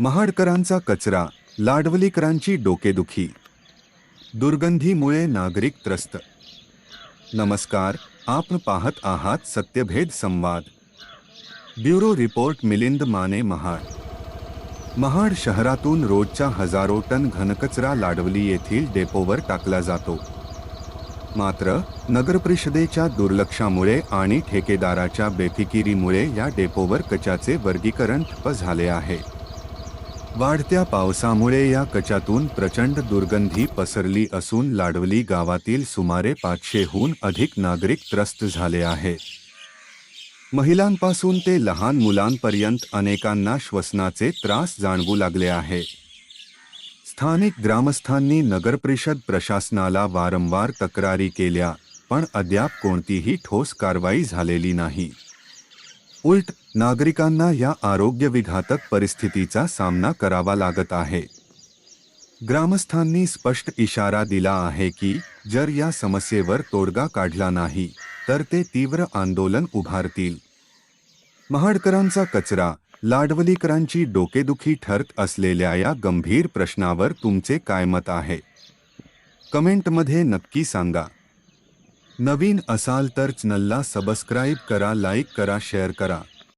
महाडकरांचा कचरा लाडवलीकरांची डोकेदुखी. दुर्गंधीमुळे नागरिक त्रस्त. नमस्कार आपण पाहत आहात सत्यभेद संवाद. Bureau report Milind Mane Mahad. Mahad शहरातून रोजच्या हजारो टन घनकचरा लाडवली येथील डेपोवर टाकला जातो. मात्र नगरपरिषदेच्या दुर्लक्षामुळे आणि ठेकेदाराच्या बेफिकिरीमुळे या डेपोवर कचाचे वर्गीकरण ठप्प झाले आहे. वाढत्या पावसामुळे या कचातून प्रचंड दुर्गंधी पसरली असून लाडवली गावातील सुमारे पाचशेहून अधिक नागरिक त्रस्त झाले आहेत महिलांपासून ते लहान मुलांपर्यंत अनेकांना श्वसनाचे त्रास जाणवू लागले आहे. स्थानिक ग्रामस्थांनी नगरपरिषद प्रशासनाला वारंवार तक्रारी केल्या पण अद्याप कोणतीही ठोस कारवाई झालेली नाही. उलट नागरिकांना या आरोग्य विघातक परिस्थितीचा सामना करावा लागत आहे. ग्रामस्थांनी स्पष्ट इशारा दिला आहे की जर या समस्येवर तोडगा काढला नाही तर ते तीव्र आंदोलन उभारतील. महाडकरांचा कचरा लाडवलीकरांची डोकेदुखी ठरत असलेल्या या गंभीर प्रश्नावर तुमचे काय मत आहे? कमेंटमध्ये नक्की सांगा. नवीन असाल तर चॅनलला सबस्क्राईब करा लाईक करा शेअर करा.